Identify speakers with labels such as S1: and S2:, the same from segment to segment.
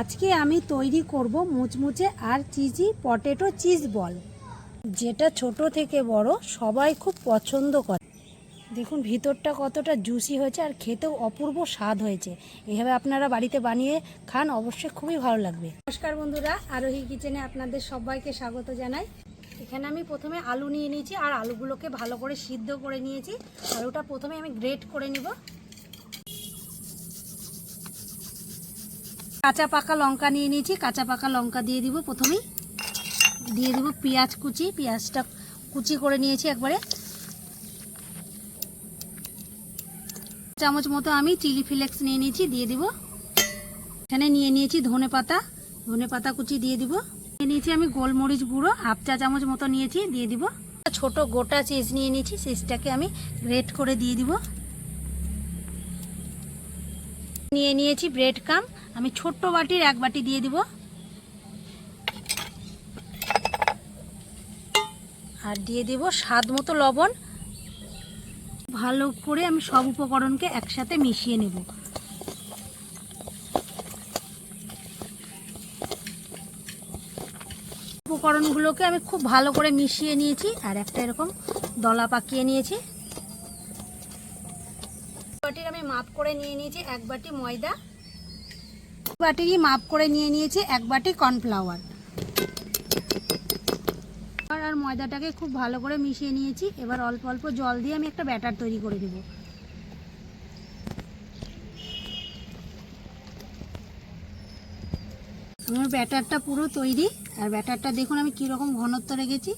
S1: আজকে আমি তৈরি করব মুচমুচে আর চিজি পটেটো চিজ বল। যেটা ছোট থেকে বড়, সবাই খুব পছন্দ করে। দেখুন, ভিতরটা কতটা জুসি হয়েছে আর খেতেও অপূর্ব স্বাদ হয়েছে। এভাবে আপনারা বাড়িতে বানিয়ে খান, অবশ্যই খুবই ভালো লাগবে। নমস্কার বন্ধুরা, আরোহী কিচেনে আপনাদের সবাইকে স্বাগত জানাই। এখানে আমি প্রথমে আলু নিয়ে নিয়েছি আর আলুগুলোকে ভালো করে সিদ্ধ করে নিয়েছি। আলুটা প্রথমে আমি গ্রেট করে নিব। কাঁচা পাকা লঙ্কা নিয়ে নিয়েছি, কাঁচা পাকা লঙ্কা দিয়ে দিব প্রথমেই। দিয়ে দিব পেঁয়াজ কুচি, পেঁয়াজটা কুচি করে নিয়েছি একবারে। চামচ মতো আমি চিলি ফ্লেক্স নিয়ে নিয়েছি, দিয়ে দিব। এখানে নিয়ে নিয়েছি ধনে পাতা ধনে পাতা কুচি দিয়ে দিব। নিয়ে নিয়েছি আমি গোলমরিচ গুঁড়ো, হাফ চা চামচ মতো নিয়েছি, দিয়ে দিব। ছোট গোটা চিজ নিয়ে নিয়েছি চিজটাকে আমি গ্রেট করে দিয়ে দিব। নিয়ে নিয়েছি ব্রেড কাম আমি ছোট্ট বাটির এক বাটি দিয়ে দিব। আর দিয়ে দিব স্বাদ মতো লবণ। ভালো করে আমি সব উপকরণকে একসাথে মিশিয়ে নেব। উপকরণগুলোকে আমি খুব ভালো করে মিশিয়ে নিয়েছি। আর একটা এরকম দলা পাকিয়ে নিয়েছি। মাপ করে নিয়ে নিয়েছি, এক বাটি ময়দা বাটিরই মাপ করে নিয়ে নিয়েছি, এক বাটি কর্নফ্লাওয়ার। আর ময়দাটাকে খুব ভালো করে মিশিয়ে নিয়েছি, এবার অল্প অল্প জল দিয়ে আমি একটা ব্যাটার তৈরি করে দেব। আমার ব্যাটারটা পুরো তৈরি, আর ব্যাটারটা দেখুন আমি কীরকম ঘনত্ব রেখেছি,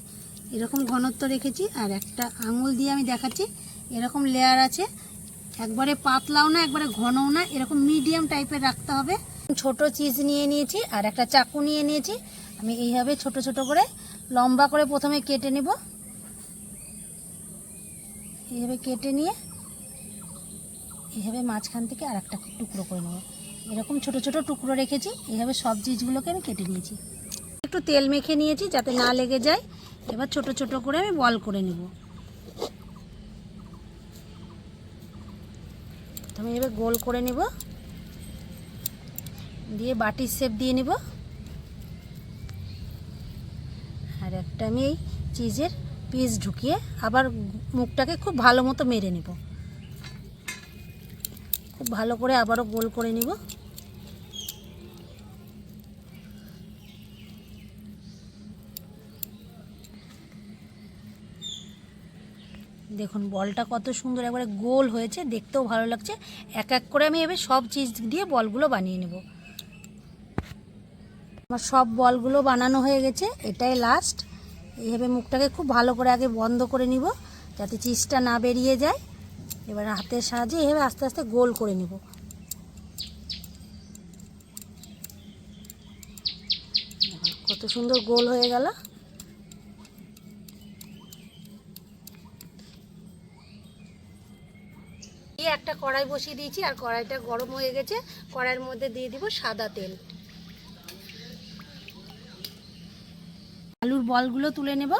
S1: এরকম ঘনত্ব রেখেছি, আর একটা আঙুল দিয়ে আমি দেখাচ্ছি, এরকম লেয়ার আছে একবারে পাতলাও না, একবারে ঘনও না, এরকম মিডিয়াম টাইপের রাখতে হবে। ছোট চিজ নিয়ে নিয়েছি, আর একটা চাকু নিয়ে নিয়েছি। আমি এইভাবে ছোট ছোট করে লম্বা করে প্রথমে কেটে নেব। এইভাবে কেটে নিয়ে এইভাবে মাঝখান থেকে আর একটা টুকরো করে নেব। এরকম ছোট ছোট টুকরো রেখেছি, এইভাবে সব চিজগুলোকে আমি কেটে নিয়েছি। একটু তেল মেখে নিয়েছি যাতে না লেগে যায়। এবার ছোট ছোট করে আমি বল করে নেব। আমি এবার গোল করে নেব। দিয়ে বাটির শেপ দিয়ে নেব। আর একটা আমি এই চিজের পিস ঢুকিয়ে আবার মুখটাকে খুব ভালো মতো মেরে নেব। খুব ভালো করে আবারও গোল করে নিব। দেখুন, বলটা কত সুন্দর একবারে গোল হয়েছে, দেখতেও ভালো লাগছে। এক এক করে আমি এবার সব চিজ দিয়ে বলগুলো বানিয়ে নেব। আমার সব বলগুলো বানানো হয়ে গেছে, এটাই লাস্ট এইভাবে মুখটাকে খুব ভালো করে আগে বন্ধ করে নিব, যাতে চিজটা না বেরিয়ে যায়। এবার হাতের সাহায্যে এইভাবে আস্তে আস্তে গোল করে নিব। কত সুন্দর গোল হয়ে গেল দিয়ে একটা কড়াই বসিয়ে দিয়েছি আর কড়াইটা গরম হয়ে গেছে। কড়াইয়ের মধ্যে দিয়ে দিব সাদা তেল। আলুর বলগুলো তুলে নেব।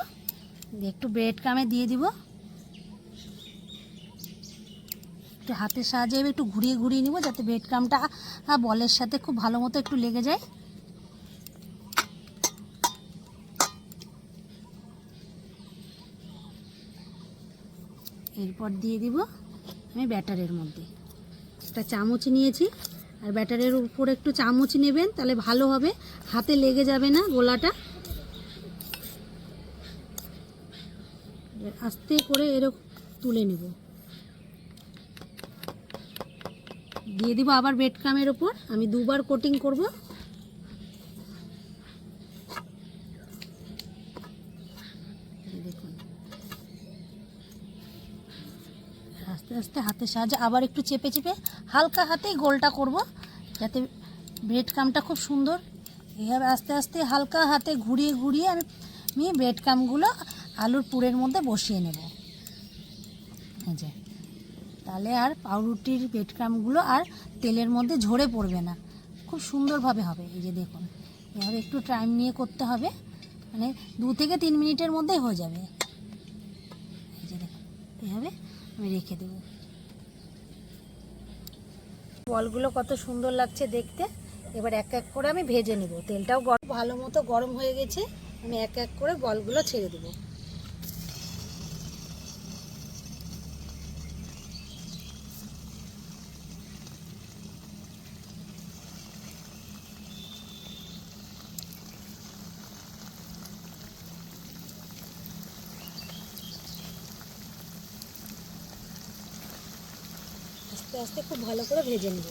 S1: একটু ব্রেড কামে দিয়ে দিব। একটু হাতের সাহায্যে একটু ঘুরিয়ে ঘুরিয়ে নিব যাতে ব্রেড কামটা বলের সাথে খুব ভালো মতো একটু লেগে যায়। এরপর দিয়ে দিব আমি ব্যাটারের মধ্যে। একটা চামচ নিয়েছি, আর ব্যাটারের উপর একটু চামচ নেবেন, তাহলে ভালো হবে। হাতে লেগে যাবে না গোলাটা। আস্তে করে এরকম তুলে নেব। দিয়ে দিব আবার বেড কামের ওপর আমি দুবার কোটিং করব। দেখুন। আস্তে আস্তে হাতের সাহায্যে আবার একটু চেপে চেপে হালকা হাতেই গোলটা করব, যাতে ব্রেড কামটা খুব সুন্দর। এইভাবে আস্তে আস্তে হালকা হাতে ঘুরিয়ে ঘুরিয়ে আমি ব্রেড কামগুলো আলুর পুরের মধ্যে বসিয়ে নেব। যে, তাহলে আর পাউরুটির ব্রেড কামগুলো আর তেলের মধ্যে ঝরে পড়বে না। খুব সুন্দরভাবে হবে, এই যে দেখুন। এভাবে একটু টাইম নিয়ে করতে হবে মানে দু থেকে তিন মিনিটের মধ্যেই হয়ে যাবে। এই যে দেখুন, এভাবে আমি রেখে দেবো। বলগুলো কত সুন্দর লাগছে দেখতে। এবার এক এক করে আমি ভেজে নেব। তেলটাও ভালো মতো গরম হয়ে গেছে। আমি এক এক করে বলগুলো ছেড়ে দেবো। আস্তে আস্তে খুব ভালো করে ভেজে নেব।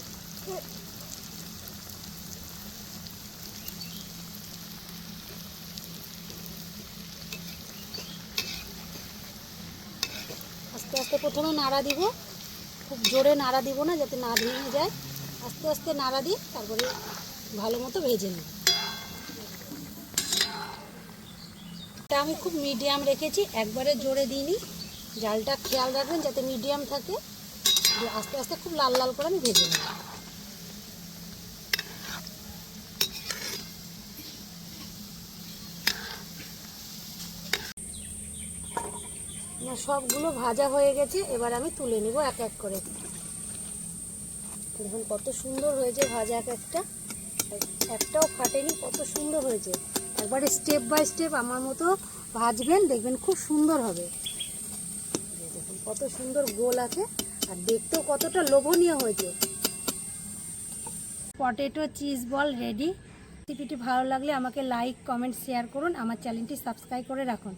S1: আস্তে আস্তে প্রথমে নাড়া দিব। খুব জোরে নাড়া দিব না, যাতে না ভেঙে যায়। আস্তে আস্তে নাড়া দিয়ে তারপরে ভালো মতো ভেজে নেব। এটা আমি খুব মিডিয়াম রেখেছি, একবারে জোরে দিইনি। জালটা খেয়াল রাখবেন, যাতে মিডিয়াম থাকে। আস্তে আস্তে খুব লাল লাল করে আমি ভেজে নেব। সবগুলো ভাজা হয়ে গেছে, এবার আমি তুলে নেব এক এক করে। দেখুন কত সুন্দর হয়েছে ভাজা এক একটা। একটাও ফাটেনি, কত সুন্দর হয়েছে। একবারে স্টেপ বাই স্টেপ আমার মতো ভাজবেন, দেখবেন খুব সুন্দর হবে। দেখুন কত সুন্দর গোল আছে। আর দেখতেও কতটা লোভনীয় হয়েছে। পটেটো চিজ বল রেডি রেসিপিটি ভালো লাগলে আমাকে লাইক কমেন্ট শেয়ার করুন। আমার চ্যানেলটি সাবস্ক্রাইব করে রাখুন।